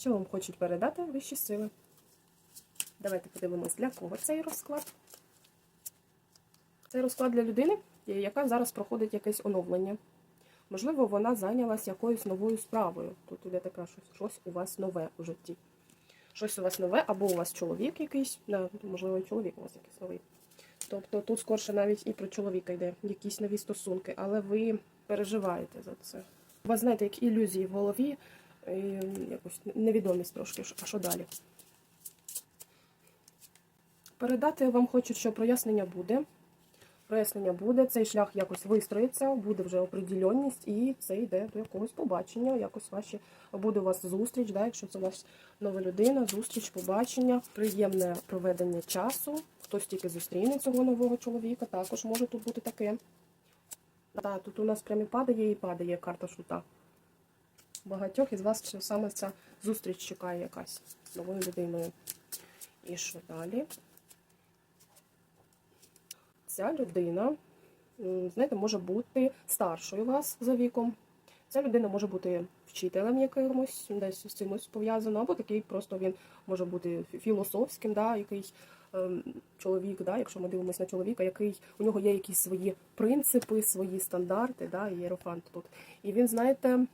Що вам хочуть передати вищі сили? Давайте подивимось, для кого цей розклад. Цей розклад для людини, яка зараз проходить якесь оновлення. Можливо, вона зайнялась якоюсь новою справою. Тут іде таке щось, щось у вас нове у житті. Щось у вас нове, або у вас чоловік якийсь, можливо, і чоловік у вас якийсь новий. Тобто тут скорше навіть і про чоловіка йде, якісь нові стосунки, але ви переживаєте за це. У вас, знаєте, як ілюзії в голові, і якось невідомість трошки, а що далі. Передати вам хочуть, що прояснення буде. Прояснення буде, цей шлях якось вистроїться, буде вже определенність, і це йде до якогось побачення, якось ваші буде у вас зустріч, да, якщо це у вас нова людина, зустріч, побачення, приємне проведення часу. Хтось тільки зустріне цього нового чоловіка, також може тут бути таке. Та, тут у нас прямо падає і падає карта шута. Багатьох із вас саме ця зустріч чекає якась новою людиною. І що далі? Ця людина, знаєте, може бути старшою вас за віком. Ця людина може бути вчителем якимось, десь з цимось пов'язано, або такий просто він може бути філософським, да, який ем, чоловік, да, якщо ми дивимося на чоловіка, який у нього є якісь свої принципи, свої стандарти, да, і єрофант тут. І він, знаєте,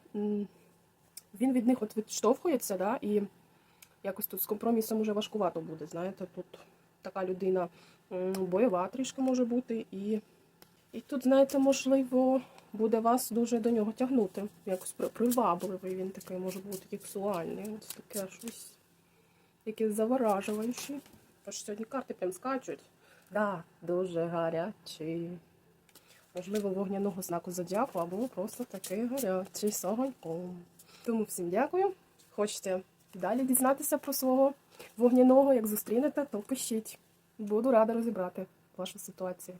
він від них от відштовхується, да, і якось тут з компромісом уже важкувато буде. Знаєте, тут така людина бойова трішки може бути, і, і тут, знаєте, можливо, буде вас дуже до нього тягнути. Якось привабливий він такий може бути сексуальний. Ось таке щось якесь заворажуюче. Тож сьогодні карти прям скачуть. Да, дуже гарячий. Можливо, вогняного знаку зодіаку, або просто такий гарячий з огоньком. Тому всім дякую. Хочете далі дізнатися про свого вогняного, як зустрінете, то пишіть. Буду рада розібрати вашу ситуацію.